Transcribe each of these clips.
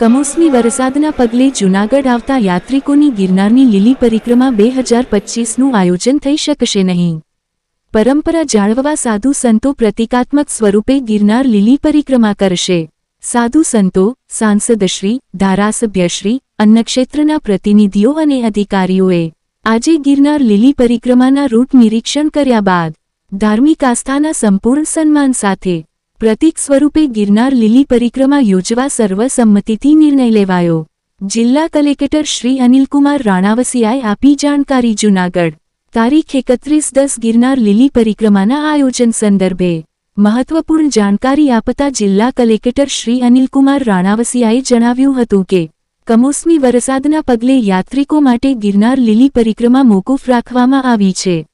કમોસમી વરસાદના પગલે જૂનાગઢ આવતા યાત્રિકોની ગિરનારની લીલી પરિક્રમા બે હજાર પચીસનું આયોજન થઈ શકશે નહીં. પરંપરા જાળવવા સાધુ સંતો પ્રતિકાત્મક સ્વરૂપે ગિરનાર લીલી પરિક્રમા કરશે. સાધુ સંતો સાંસદશ્રી ધારાસભ્યશ્રી અન્નક્ષેત્રના પ્રતિનિધિઓ અને અધિકારીઓએ આજે ગિરનાર લીલી પરિક્રમાના રૂટ નિરીક્ષણ કર્યા બાદ ધાર્મિક આસ્થાના સંપૂર્ણ સન્માન સાથે પ્રતીક સ્વરૂપે ગિરનાર લીલી પરિક્રમા યોજવા સર્વસંમતિથી નિર્ણય લેવાયો. જિલ્લા કલેક્ટર શ્રી અનિલકુમાર રાણાવસિયાએ આપી જાણકારી જૂનાગઢ. તારીખ એકત્રીસ દસ ગિરનાર લીલી પરિક્રમાના આયોજન સંદર્ભે. મહત્વપૂર્ણ જાણકારી આપતા જિલ્લા કલેક્ટર શ્રી અનિલકુમાર રાણાવસિયાએ જણાવ્યું હતું કે, કમોસમી વરસાદના પગલે યાત્રિકો માટે ગિરનાર લીલી પરિક્રમા મોકૂફ રાખવામાં આવી છે.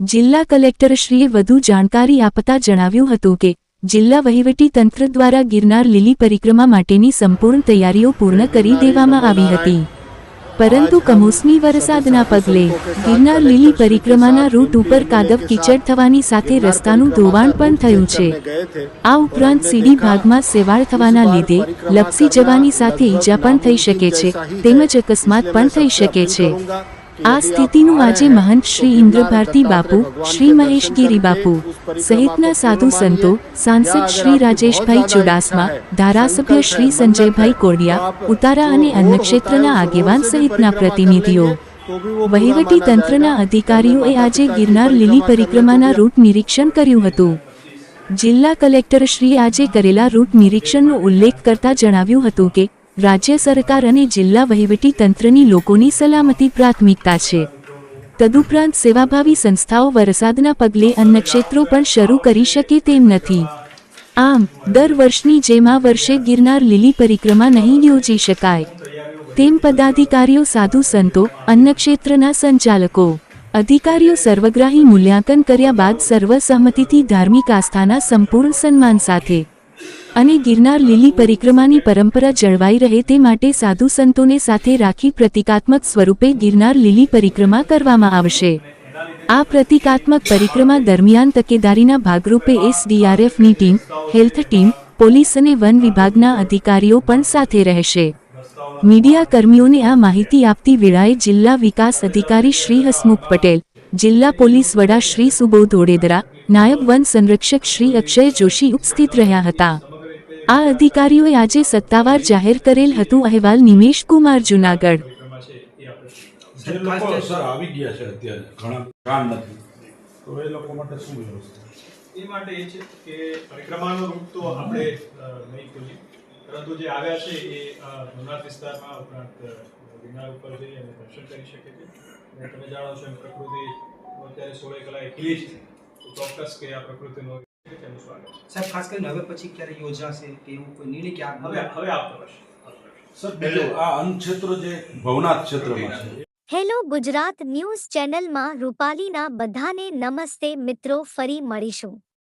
જિલ્લા કલેક્ટરશ્રીએ વધુ જાણકારી આપતા જણાવ્યું હતું કે જિલ્લા વહીવટી તંત્ર દ્વારા ગિરનાર લીલી પરિક્રમા માટેની સંપૂર્ણ તૈયારીઓ પૂર્ણ કરી દેવામાં આવી હતી. પરંતુ કમોસમી વરસાદના પગલે ગિરનાર લીલી પરિક્રમાના રૂટ ઉપર કાદવ કીચડ થવાની સાથે રસ્તાનું ધોવાણ પણ થયું છે. આ ઉપરાંત સીડી ભાગમાં સેવાળ થવાના લીધે લપસી જવાની સાથે ઈજા પણ થઈ શકે છે, તેમજ અકસ્માત પણ થઈ શકે છે. આ સ્થિતિનું આજે મહંત શ્રી ઇન્દ્રભારતી બાપુ, શ્રી મહેશગીરી બાપુ, સહિતના સાધુ સંતો, સાંસદ શ્રી રાજેશભાઈ ચુડાસમા, ધારાસભ્ય શ્રી સંજયભાઈ કોડિયા, ઉતારા અને અન્નક્ષેત્રના આગેવાન સહિતના પ્રતિનિધિઓ. વહીવટી તંત્રના અધિકારીઓએ આજે ગિરનાર લીલી પરિક્રમાના રૂટ નિરીક્ષણ કર્યું હતું. જિલ્લા કલેક્ટરશ્રીએ આજે કરેલા રૂટ નિરીક્ષણનો ઉલ્લેખ કરતા જણાવ્યું હતું કે રાજ્ય સરકાર અને જિલ્લા વહીવટી તંત્રની લોકોની સલામતી પ્રાથમિકતા છે. તદુપરાંત સેવાભાવી સંસ્થાઓ વરસાદના પગલે અન્નક્ષેત્રો પણ શરૂ કરી શકે તેમ નથી. આમ, દર વર્ષની જેમ આ વર્ષે ગિરનાર લીલી પરિક્રમા નહીં યોજી શકાય. તેમ પદાધિકારીઓ, સાધુ સંતો અન્નક્ષેત્રના સંચાલકો, અધિકારીઓ સર્વગ્રાહી મૂલ્યાંકન કર્યા બાદ સર્વસહમતિથી ધાર્મિક આસ્થાના સંપૂર્ણ સન્માન સાથે અને ગિરનાર લીલી પરિક્રમાની પરંપરા જળવાઈ રહે તે માટે સાધુ સંતોને સાથે રાખી પ્રતિકાત્મક સ્વરૂપે ગિરનાર લીલી પરિક્રમા કરવામાં આવશે. આ પ્રતિકાત્મક પરિક્રમા દરમિયાન તકેદારીના ભાગરૂપે એસડીઆરએફની ટીમ, હેલ્થ ટીમ, પોલીસ અને વન વિભાગના અધિકારીઓ પણ સાથે રહેશે. મીડિયા કર્મીઓને આ માહિતી આપતી વેળાએ જિલ્લા વિકાસ અધિકારી શ્રી હસમુખ પટેલ, જિલ્લા પોલીસ વડા શ્રી સુબોધ ઓડેદરા, નાયબ વન સંરક્ષક શ્રી અક્ષય જોશી ઉપસ્થિત રહ્યા હતા. આ અધિકારીઓએ આજે સત્તાવાર જાહેર કરેલ હતું અહેવાલ નિમેશ કુમાર જુનાગઢ. જે લોકો સર આવી ગયા છે અત્યારે ઘણા કામ નથી. તો એ લોકો માટે શું વ્યવસ્થા? એ માટે એ છે કે પરિક્રમાનો રૂટ તો આપણે નહીં ખોલી. પરંતુ જે આવ્યા છે એ ભવનાથ વિસ્તારમાં ઉપરાંત ગિરનાર ઉપર જઈ અને દર્શન કરી શકે છે અને તમે જાણો છો એમ પ્રકૃતિ અત્યારે સોળે કલાએ ખીલી છે. ચોક્કસ કે આ પ્રકૃતિનો સાહેબ ખાસ કરીને હવે પછી ક્યારે યોજાશે કે એવું કોઈ નિર્ણય કે હવે હવે આવતો વર્ષે સર બીજું આ અન્નક્ષેત્ર જે ભવનાથ ક્ષેત્રમાં છે. હેલો ગુજરાત ન્યૂઝ ચેનલમાં રૂપાલીના બધાને નમસ્તે મિત્રો ફરી મળીશું.